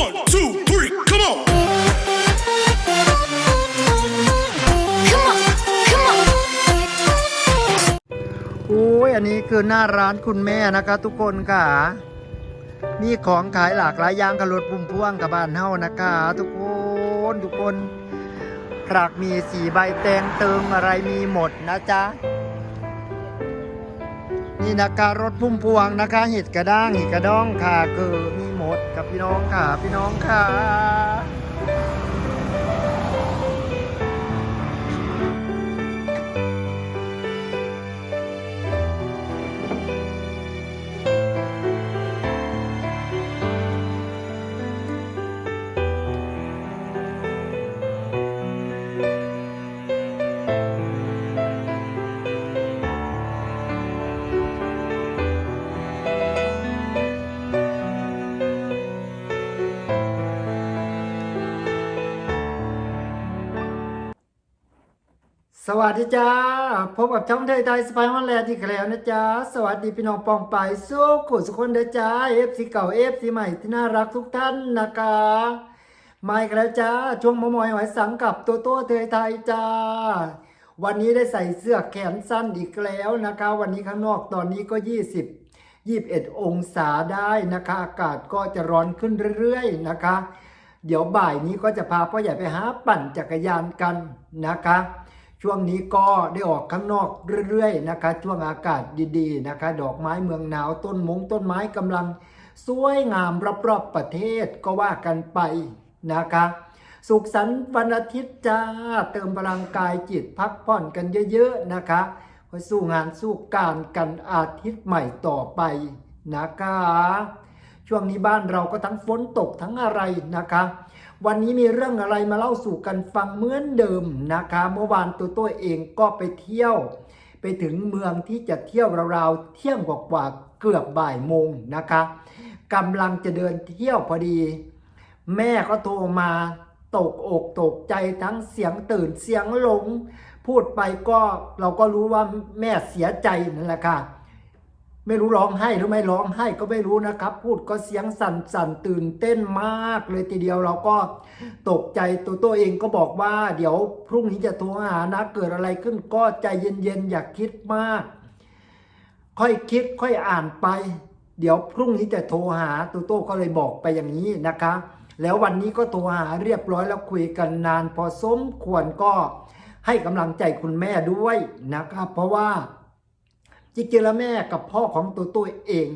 One, two, three, come on. Come on, come on. โอ้ยอันนี้คือหน้าร้านคุณแม่นะคะทุกคนค่ะ มีของขายหลากหลายอย่างกับรถปุ่มพ่วงกับบ้านเฮานะคะ ทุกคนทุกคนหลากมีสีใบแตงเติมอะไรมีหมดนะจ๊ะ นี่นะคะรถพุ่มพวงนะคะเห็ดกระด้างเห็ดกระด้องค่ะ คือมีหมดกับพี่น้องค่ะ พี่น้องค่ะ สวัสดีจ้า พบกับช่องไทยไทยสไปฮอนแลนด์ที่แล้วนะจ๊ะสวัสดีพี่น้องปองไปายสู้กุสุคนเด้อจ้าเอฟซีเก่าเอฟซีใหม่ที่น่ารักทุกท่านนะคะมาอีกแล้วจ้า ช่วงมอมอยหอยสังกับตัวโต้เทยไทยจ้า วันนี้ได้ใส่เสื้อแขนสั้นอีกแล้วนะคะ วันนี้ข้างนอกตอนนี้ก็ 20 21 องศาได้นะคะ อากาศก็จะร้อนขึ้นเรื่อยๆนะคะ เดี๋ยวบ่ายนี้ก็จะพาพ่อใหญ่ไปหาปั่นจักรยานกันนะคะ ช่วงนี้ก็ได้ออกข้างนอกเรื่อยๆนะคะ ช่วงอากาศดีๆนะคะ ดอกไม้เมืองหนาวต้นมงต้นไม้กำลังสวยงามรอบๆประเทศก็ว่ากันไปนะคะ สุขสันต์วันอาทิตย์จ้าเติมพลังกายจิตพักผ่อนกันเยอะๆนะคะไปสู้งานสู้การกันอาทิตย์ใหม่ต่อไปนะคะ ช่วงนี้บ้านเราก็ทั้งฝนตกทั้งอะไรนะคะ วันนี้มีเรื่องอะไรมาเล่าสู่กันฟังเหมือนเดิมนะคะ เมื่อวานตัวตัวเองก็ไปเที่ยว ไปถึงเมืองที่จะเที่ยวราวๆเที่ยงกว่าเกือบบ่ายโมงนะคะกำลังจะเดินเที่ยวพอดี แม่ก็โทรมาตกอกตกใจทั้งเสียงตื่นเสียงหลง พูดไปก็เราก็รู้ว่าแม่เสียใจนั่นแหละค่ะ ไม่รู้ร้องไห้หรือไม่ร้องไห้ก็ไม่รู้นะครับ พูดก็เสียงสั่นสั่นตื่นเต้นมากเลยทีเดียวเราก็ตกใจตัวตัวเองก็บอกว่า เดี๋ยวพรุ่งนี้จะโทรหานะเกิดอะไรขึ้นก็ใจเย็นๆอย่าคิดมาก ค่อยคิดค่อยอ่านไป เดี๋ยวพรุ่งนี้จะโทรหาตัวโต้ก็เลยบอกไปอย่างนี้นะคะ แล้ววันนี้ก็โทรหาเรียบร้อยแล้วคุยกันนาน พอสมควรก็ให้กำลังใจคุณแม่ด้วยนะครับ เพราะว่า จริงๆแล้วแม่กับพ่อของตัวตัวเอง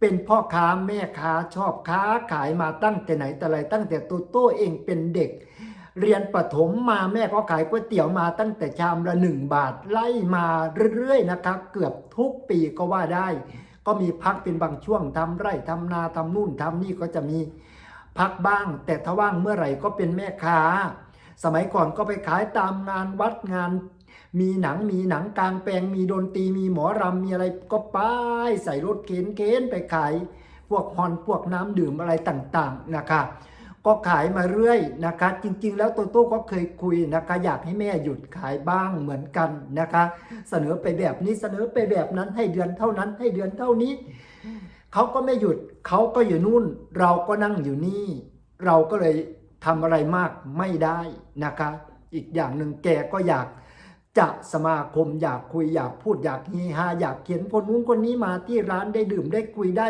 เป็นพ่อค้าแม่ค้าชอบค้าขายมาตั้งแต่ไหนแต่ไรตั้งแต่ตัวตัวเองเป็นเด็ก เรียนประถมมาแม่ก็ขายก๋วยเตี๋ยวมาตั้งแต่ชามละหนึ่งบาทไล่มาเรื่อยๆนะครับเกือบทุกปีก็ว่าได้ ก็มีพักเป็นบางช่วงทำไร่ทำนาทำนู่นทำนี่ก็จะมีพักบ้าง แต่ถ้าว่างเมื่อไหร่ก็เป็นแม่ค้า สมัยก่อนก็ไปขายตามงานวัดงาน มีหนังมีหนังกลางแปลงมีดนตรีมีหมอรำมีอะไรก็ไป้ายใส่รถเข็นเข็นไปขาย พวกฮอนพวกน้ำดื่มอะไรต่างๆนะคะก็ขายมาเรื่อยนะคะ จริงๆ แล้วโตโต้ก็เคยคุยนะคะ อยากให้แม่หยุดขายบ้างเหมือนกันนะคะ เสนอไปแบบนี้เสนอไปแบบนั้นให้เดือนเท่านั้นให้เดือนเท่านี้เขาก็ไม่หยุดเขาก็อยู่นู่น เราก็นั่งอยู่นี่ เราก็เลยทำอะไรมากไม่ได้นะคะ อีกอย่างหนึ่งแกก็อยาก จะสมาคมอยากคุยอยากพูดอยากเฮฮาอยากเขียนคนนู้นคนนี้มาที่ร้านได้ดื่มได้คุยได้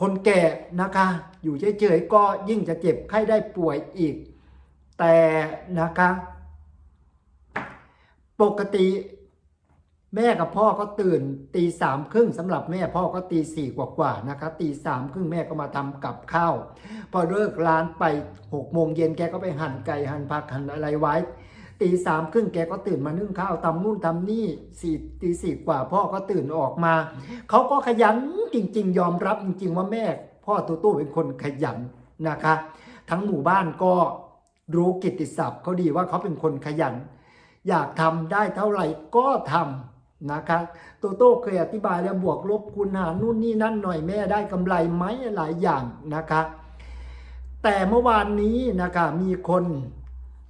คนแก่นะคะ อยู่เฉยๆก็ยิ่งจะเจ็บไข้ได้ป่วยอีก แต่นะคะ ปกติแม่กับพ่อก็ตื่นตีสามครึ่งสำหรับแม่พ่อก็ตีสี่กว่าๆนะคะตีสามครึ่งแม่ก็มาทำกับข้าว พอเลิกร้านไปหกโมงเย็นแกก็ไปหั่นไก่หั่นผักหั่นอะไรไว้ ตีสามครึ่งแกก็ตื่นมานึ่งข้าวทำนู่นทำนี่สี่ตีสี่กว่าพ่อก็ตื่นออกมา เขาก็ขยันจริง ๆ ยอมรับจริง ๆ ว่าแม่ พ่อตู้ตู้เป็นคนขยันนะคะ ทั้งหมู่บ้านก็รู้กิตติศัพท์เขาดีว่าเขาเป็นคนขยัน อยากทำได้เท่าไหร่ก็ทำนะคะโตโต้เคยอธิบายแล้วบวกลบคูณหารนู่นนี่นั่นหน่อยแม่ได้กำไรไหมหลายอย่างนะคะ แต่เมื่อวานนี้นะคะมีคน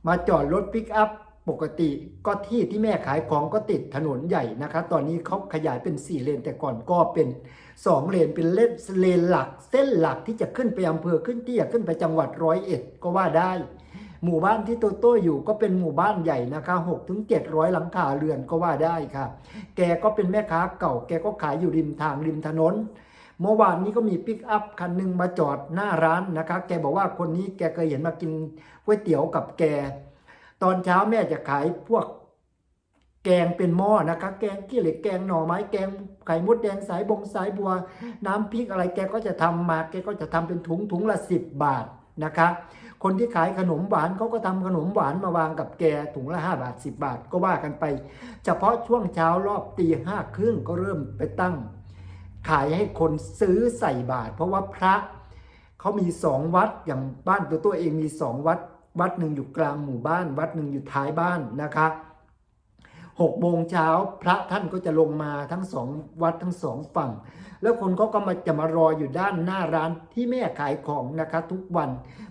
มาจอดรถปิกอัพปกติก็ที่ที่แม่ขายของก็ติดถนนใหญ่นะคะ ตอนนี้เขาขยายเป็น 4 เลน แต่ก่อนก็เป็น 2 เลนเป็นเลนเลนหลัก เส้นหลักที่จะขึ้นไปอำเภอขึ้นที่จะขึ้นไปจังหวัดร้อยเอ็ดก็ว่าได้ หมู่บ้านที่โตโต้อยู่ก็เป็นหมู่บ้านใหญ่นะคะ6ถึง700หลังคาเรือนก็ว่าได้ค่ะ แกก็เป็นแม่ค้าเก่า แกก็ขายอยู่ริมทางริมถนน เมื่อวานนี้ก็มีปิกอัพคันหนึ่งมาจอดหน้าร้านนะคะแกบอกว่าคนนี้แกเคยเห็นมากินก๋วยเตี๋ยวกับแก ตอนเช้าแม่จะขายพวกแกงเป็นหม้อนะคะ แกงขี้เหล็กแกงหน่อไม้แกงไข่มดแดงสายบงสายบัว น้ำพริกอะไรแกก็จะทำมาแกก็จะทำเป็นถุงถุงละสิบบาทนะคะ คนที่ขายขนมหวานเขาก็ทำขนมหวานมาวางกับแกถุงละ5บาท 10 บาทก็ว่ากันไป เฉพาะช่วงเช้ารอบตีห้าครึ่งก็เริ่มไปตั้ง ขายให้คนซื้อใส่บาท เพราะว่าพระเขามีสองวัดอย่างบ้านตัวตัวเองมีสองวัด วัดหนึ่งอยู่กลางหมู่บ้าน วัดหนึ่งอยู่ท้ายบ้านนะคะหกโมงเช้าพระท่านก็จะลงมาทั้งสองวัดทั้งสองฝั่ง แล้วคนก็ก็มาจะมารออยู่ด้านหน้าร้านที่แม่ขายของนะคะ ทุกวัน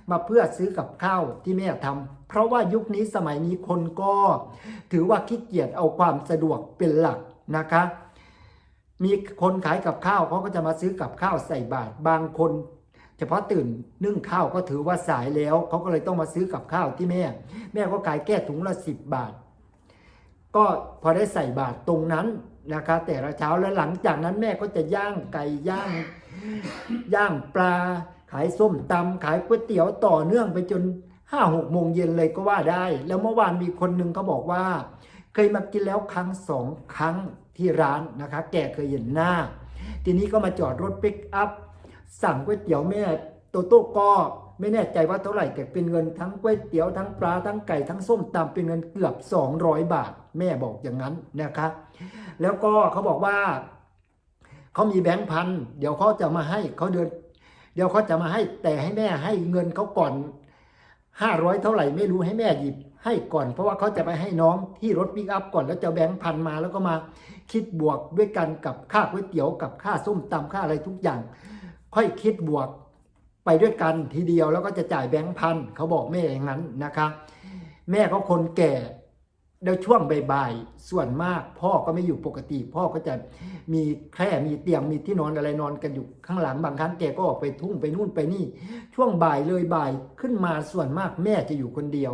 มาเพื่อซื้อกับข้าวที่แม่ทำเพราะว่ายุคนี้สมัยนี้คนก็ ถือว่าขี้เกียจเอาความสะดวกเป็นหลักนะคะ มีคนขายกับข้าวเขาก็จะมาซื้อกับข้าวใส่บาตรบางคน เฉพาะตื่นนึ่งข้าวก็ถือว่าสายแล้วเขาก็เลยต้องมาซื้อกับข้าวที่แม่ แม่ก็ขายแก้ถุงละสิบบาท ก็พอได้ใส่บาตรตรงนั้นนะคะ แต่ละเช้าแล้วหลังจากนั้นแม่ก็จะย่างไก่ย่างย่างปลา ขายส้มตำขายก๋วยเตี๋ยวต่อเนื่องไปจนห้าหกโมงเย็นเลยก็ว่าได้ แล้วเมื่อวานมีคนหนึ่งเขาบอกว่า เคยมากินแล้วครั้งสองครั้ง ที่ร้านนะคะ แกเคยเห็นหน้า ทีนี้ก็มาจอดรถปิกอัพ สั่งก๋วยเตี๋ยวแม่โตโต้ก็ไม่แน่ใจว่าเท่าไหร่แต่เป็นเงินทั้งก๋วยเตี๋ยวทั้งปลาทั้งไก่ทั้งส้มตำเป็นเงินเกือบ 200 บาท แม่บอกอย่างนั้นนะคะ แล้วก็เขาบอกว่าเขามีแบงค์พันเดี๋ยวเขาจะมาให้เขาเดิน เดี๋ยวเขาจะมาให้แต่ให้แม่ให้เงินเขาก่อน 500 เท่าไหร่ไม่รู้ให้แม่หยิบให้ก่อน เพราะว่าเขาจะไปให้น้องที่รถปิกอัพก่อนแล้วจะแบงค์พันมาแล้วก็มา คิดบวกด้วยกันกับค่าก๋วยเตี๋ยวกับค่าส้มตำค่าอะไรทุกอย่าง ค่อยคิดบวกไปด้วยกันทีเดียวแล้วก็จะจ่ายแบงค์พันเขาบอกแม่อย่างนั้นนะคะแม่เขาคนแก่เดี๋ยวช่วงบ่ายๆส่วนมาก พ่อก็ไม่อยู่ปกติ พ่อก็จะมีแคร่มีเตียงมีที่นอนอะไรนอนกันอยู่ข้างหลังบางครั้งแกก็ออกไปทุ่งไปนู่นไปนี่ ช่วงบ่ายเลยบ่ายขึ้นมาส่วนมากแม่จะอยู่คนเดียว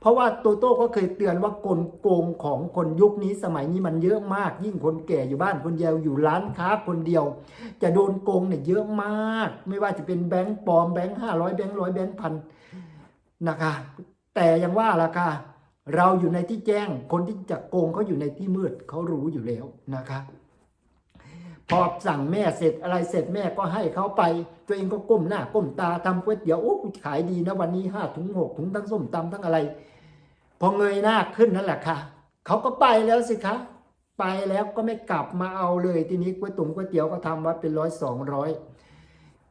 เพราะว่าโตโต้ก็เคยเตือนว่ากลโกงของคนยุคนี้สมัยนี้มันเยอะมาก ยิ่งคนแก่อยู่บ้านคนเดียวอยู่ร้านค้าคนเดียว จะโดนโกงเนี่ยเยอะมาก ไม่ว่าจะเป็นแบงค์ปลอมแบงค์ห้าร้อยแบงค์ร้อยแบงค์พันนะคะ แต่ยังว่าล่ะค่ะเราอยู่ในที่แจ้งคนที่จะโกงเขาอยู่ในที่มืดเขารู้อยู่แล้วนะคะพอสั่งแม่เสร็จอะไรเสร็จแม่ก็ให้เขาไป ตัวเองก็ก้มหน้าก้มตาทำก๋วยเตี๋ยวโอ้ขายดีนะวันนี้ห้าถุงหกถุงทั้งส้มตำทั้งอะไร พอเงยหน้าขึ้นนั่นแหละค่ะเขาก็ไปแล้วสิคะ ไปแล้วก็ไม่กลับมาเอาเลยทีนี้ก๋วยตุ๋มก๋วยเตี๋ยวก็ทำไว้เป็นร้อยสองร้อย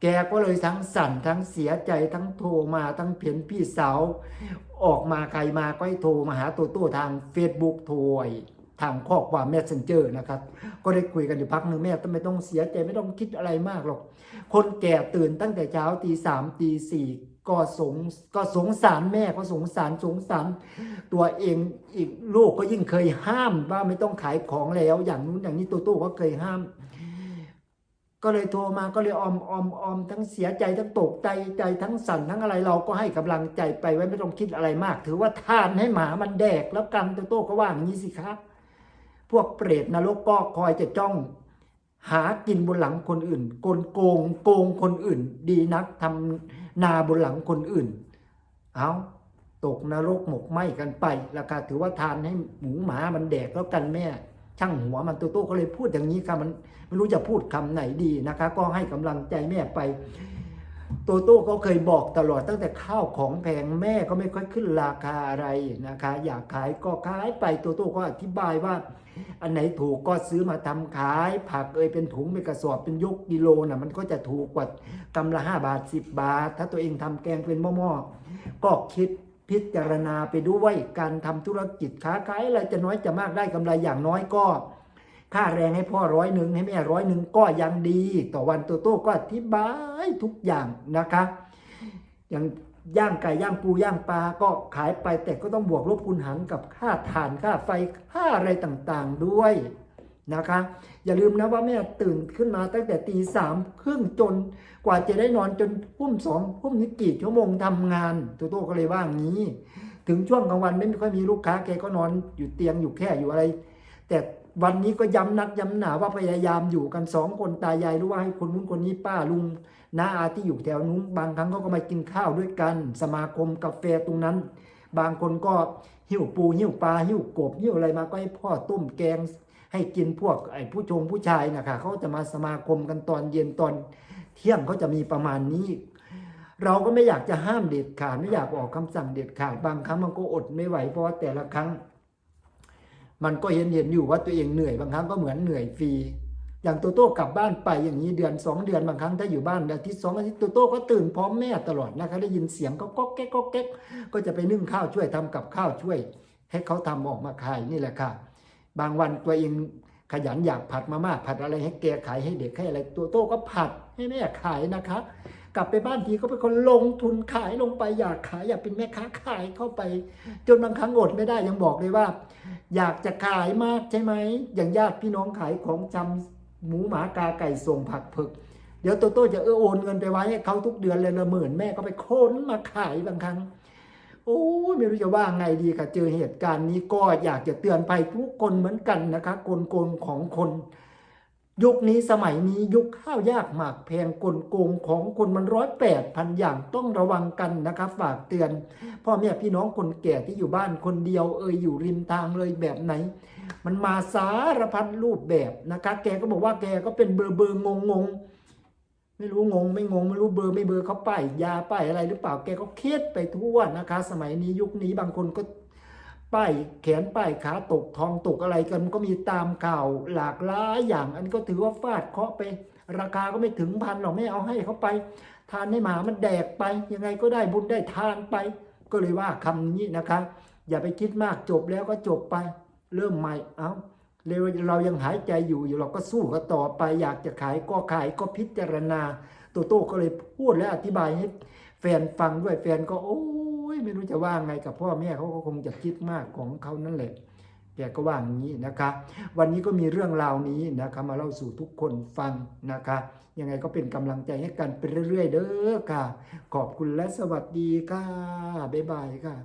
แกก็เลยทั้งสั่นทั้งเสียใจทั้งโทรมาทั้งเพียนพี่สาว ออกมาใครมาก็ให้โทรมาหาตัวตู้ทาง Facebook โทรทางข้อความ Messenger นะครับ ก็ได้คุยกันอยู่พักหนึ่งแม่ต้องไม่ต้องเสียใจไม่ต้องคิดอะไรมากหรอก คนแก่ตื่นตั้งแต่เช้าตีสามตีสี่ ก็สงก็สงสารแม่ก็สงสารสงสารตัวเองอีกลูกก็ยิ่งเคยห้ามว่าไม่ต้องขายของแล้ว อย่างนู้นอย่างนี้ตัวตู้ก็เคยห้าม ก็เลยโทรมาก็เลยออมออมออมทั้งเสียใจทั้งตกใจใจทั้งสั่นทั้งอะไรเราก็ให้กำลังใจไปไว้ไม่ต้องคิดอะไรมาก ถือว่าทานให้หมามันแดกแล้วกันตัวโต้ก็ว่าอย่างนี้สิครับพวกเปรตนรกก็คอยจะจ้องหากินบนหลังคนอื่นโกนโกงโกงคนอื่น ดีนักทำ นาบนหลังคนอื่น เอาตกนรกหมกไหมกันไปราคาถือว่าทานให้หมูหมามันแดกแล้วกันแม่ ช่างหัวมันตัวโต้ก็เลยพูดอย่างนี้ค่ะมันไม่รู้จะพูดคำไหนดีนะคะ ก็ให้กำลังใจแม่ไป โตโต้ก็เคยบอกตลอดตั้งแต่ข้าวของแพงแม่ก็ไม่ค่อยขึ้นราคาอะไรนะคะ อยากขายก็ขายไปโตโต้ก็อธิบายว่า อันไหนถูกก็ซื้อมาทำขาย ผักเอยเป็นถุงเป็นกระสอบเป็นยกกิโลน่ะมันก็จะถูกกว่ากำละห้าบาทสิบบาท ถ้าตัวเองทำแกงเป็นหม้อๆก็คิดพิจารณาไปด้วยการทำธุรกิจค้าขายอะไรจะน้อยจะมากได้กำไรอย่างน้อยก็ ค่าแรงให้พ่อร้อยหนึ่งให้แม่ร้อยหนึ่งก็ยังดี ต่อวันโตโต้ก็อธิบายทุกอย่างนะคะอย่างย่างไก่ย่างปูย่างปลาก็ขายไปแต่ก็ต้องบวกลบคูณหารกับค่าถ่านค่าไฟค่าอะไรต่างๆด้วยนะคะ อย่าลืมนะว่าแม่ตื่นขึ้นมาตั้งแต่ตีสามครึ่งจนกว่าจะได้นอนจนพุ่มสองพุ่มนี้กี่ชั่วโมงทำงานตัวโตก็เลยว่างี้ ถึงช่วงกลางวันไม่ค่อยมีลูกค้าแกก็นอนอยู่เตียงอยู่แค่อยู่อะไร แต่วันนี้ก็ย้ำนักย้ำหนาว่าพยายามอยู่กันสองคนตายายหรู้ว่าให้คนนู้นคนนี้ป้าลุงน้าอาที่อยู่แถวนู้นบางครั้งเขาก็มากินข้าวด้วยกัน สมาคมกาแฟตรงนั้น บางคนก็หิ้วปูหิ้วปลาหิ้วกบหิ้วอะไรมาก็ให้พ่อต้มแกง ให้กินพวกไอ้ผู้ชงผู้ชายนะคะเขาจะมาสมาคมกันตอนเย็นตอนเที่ยงเขาจะมีประมาณนี้ เราก็ไม่อยากจะห้ามเด็ดขาดไม่อยากออกคำสั่งเด็ดขาดบางครั้งมันก็อดไม่ไหวเพราะว่าแต่ละครั้ง มันก็เห็นเห็นอยู่ว่าตัวเองเหนื่อยบางครั้งก็เหมือนเหนื่อยฟรีอย่างโตโต้กลับบ้านไปอย่างนี้เดือนสองเดือนบางครั้งถ้าอยู่บ้านอาทิตย์สองอาทิตย์โตโต้ก็ตื่นพร้อมแม่ตลอดนะคะได้ยินเสียงก็ก๊อกแก๊กก๊อกแก๊กก็จะไปนึ่งข้าวช่วยทำกับข้าวช่วย ให้เขาทำออกมาขายนี่แหละค่ะ บางวันตัวเองขยันอยากผัดมาม่าผัดอะไรให้แกขายให้เด็กให้อะไรตัวโต้ก็ผัดให้แม่ขายนะคะ กลับไปบ้านทีก็เป็นคนลงทุนขายลงไปอยากขายอยากเป็นแม่ค้าขายเข้าไป จนบางครั้งอดไม่ได้ยังบอกเลยว่า อยากจะขายมากใช่ไหม อย่างญาติพี่น้องขายของจำหมูหมากาไก่ส่งผักผึก เดี๋ยวโตโต้จะเออโอนเงินไปไว้ให้เขาทุกเดือนเลยละหมื่นแม่ก็ไปค้นมาขายบางครั้ง โอ้ไม่รู้จะว่าไงดีค่ะเจอเหตุการณ์นี้ก็อยากจะเตือนภัยทุกคนเหมือนกันนะคะกลโกงของคน ยุคนี้สมัยนี้ยุคข้าวยากหมากแพงกลโกงของคนมันร้อยแปดพันอย่างต้องระวังกันนะคะฝากเตือน พ่อแม่พี่น้องคนแก่ที่อยู่บ้านคนเดียวเอยอยู่ริมทางเลยแบบไหน มันมาสารพัดรูปแบบนะคะแกก็บอกว่าแกก็เป็นเบอร์เบอร์งงงๆไม่รู้งงไม่งงไม่รู้เบอร์ไม่เบอร์เขาป้ายยาป้ายอะไรหรือเปล่าแกก็เครียดไปทั่วนะคะ สมัยนี้ยุคนี้บางคนก็ ป้ายแขนป้ายขาตกทองตกอะไรกันก็มีตามข่าวหลากหลายอย่าง อันนี้ก็ถือว่าฟาดเคาะไป ราคาก็ไม่ถึงพันหรอกไม่เอาให้เขาไป ทานให้หมามันแดกไป ยังไงก็ได้บุญได้ทานไป ก็เลยว่าคำนี้นะคะ อย่าไปคิดมากจบแล้วก็จบไป เริ่มใหม่เอาเร็วเรายังหายใจอยู่อยู่เราก็สู้กันต่อไป อยากจะขายก็ขายก็พิจารณาโตโต้ก็เลยพูดและอธิบายให้แฟนฟังด้วยแฟนก็โอ้ ยไม่รู้จะว่าไงกับพ่อแม่เขาก็คงจะคิดมากของเขานั่นแหละแกก็ว่าอย่างนี้นะคะ วันนี้ก็มีเรื่องราวนี้นะคะมาเล่าสู่ทุกคนฟังนะคะ ยังไงก็เป็นกำลังใจให้กันไปเรื่อย ๆ เด้อค่ะ ขอบคุณและสวัสดีค่ะ บ๊ายบายค่ะ